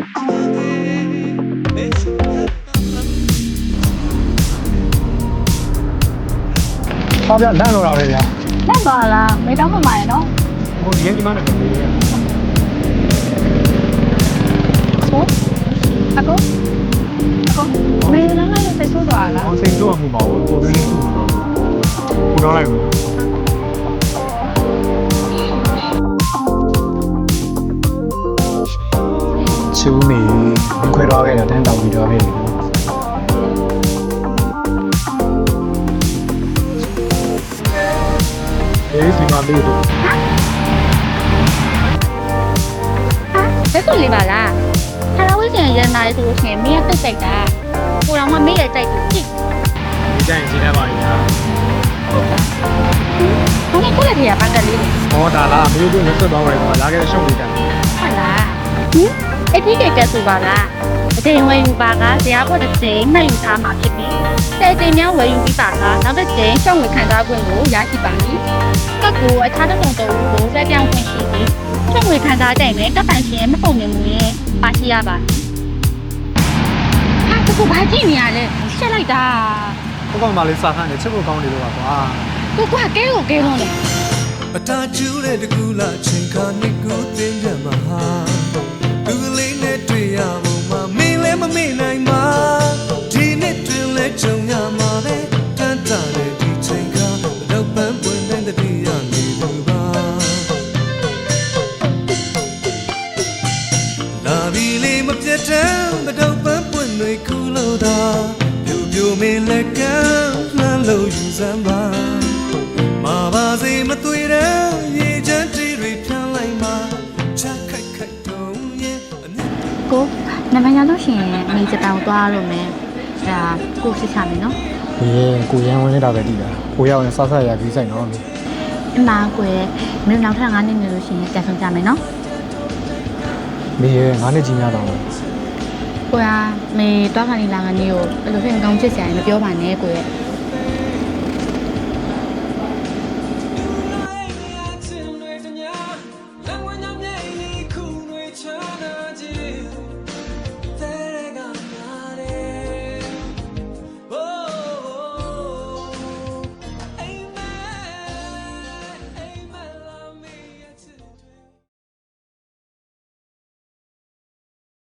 ဟောဗျာလန့်တော့တာပဲဗျာလက်ပါလားမေတောင်းမမရနော်ဟိုဒီရင်ဒီမှာနေတယ်ဟုတ်အကောအကောမေနာလည်းသိဆိုးသွားလားဟိုစိတ်ဆိုးမှုမဟုတ်ဘူးကိုယ်ကလေးကိုတော့လိုက် ချူမီခွဲတော့ခဲ့တော့တန်းတောင်ပြီးတော့ခဲ့ပြီအေးဒီမှာလေးတို့လက်စွပ်လေးပါလားဟာလာဝိကျန်ရန်နာရီဆိုလို့ရှိရင်မင်းကတိတ်တိတ်တာကိုတော်မှမင်းရဲ့တိုက်ကိုကြည့်ဒီတိုင်းရှင်းရပါရင်ညာဘာနဲ့ကိုလည်းတည်းကပန်းကလေးဟောဒါလားမျိုးတို့နဲ့ဆက်သွားတယ်ကွာလာခဲ့ရှုံးနေတာဟုတ်လားဟင် အတိတ်ကကဆိုပါလားအချိန်ဝယ်ယူပါကဇရာပေါ်တစ်ချိန်မှတ်ယူထားမှာဖြစ်ပြီးတဲ့ချိန်များဝယ်ယူပြီးပါကနောက်တစ်ချိန်ရှောင်းဝယ်ခံစားခွင့်ကိုရရှိပါပြီကတ်ကိုအခြားတစ်ပုံတစ်ခုကိုလက်ပြောင်းခွင့်ရှိပြီးရှောင်းဝယ်ခံစားတဲ့နဲ့တပ်ပိုင်ရှင်မပုံမြင်မှုရဲ့ပါရှိရပါဟာတကူဘာကြည့်နေရလဲရှက်လိုက်တာဘုကောင်မလေးစာခန့်နေချက်ဖို့ကောင်းနေလို့ပါကွာကိုကကဲကိုကဲလုံးလေအတားကျူးတဲ့တကူလာချင်းခါနှစ်ကူတင်ကြမှာဟာ လာပြီလေမပြတ်တမ်းတော့ပန်းပွင့်တွေကူလို့သာပြိုပြိုမင်းလက်ကမ်းလှမ်းလို့ယူစမ်းပါမာပါစေမသွေတဲ့ရေချမ်းတီတွေဖြန်းလိုက်မှာချက်ခိုက်ခိုက်တုံးရဲ့အမြတ်ကိုနမရလို့ရှိရင်မိဂျပန်ကိုသွားလို့မယ်အဲဒါကိုစစ်ချမယ်နော်ဒီကိုရန်ဝင်နေတာပဲတည်တာကိုရောက်ရင်စဆရကြီးဆိုင်တော့အမကွယ်မင်းနောက်ထပ်9နှစ်နေလို့ရှိရင်ပြန်ဆောင်ကြမယ်နော် မေးရငါးနှစ်ကြီးများတော့ကိုကမေတွားခါနေလာကနေကိုအဲ့လိုဖြစ်ကောင်းချစ်စရာမပြောပါနဲ့ကိုရဲ့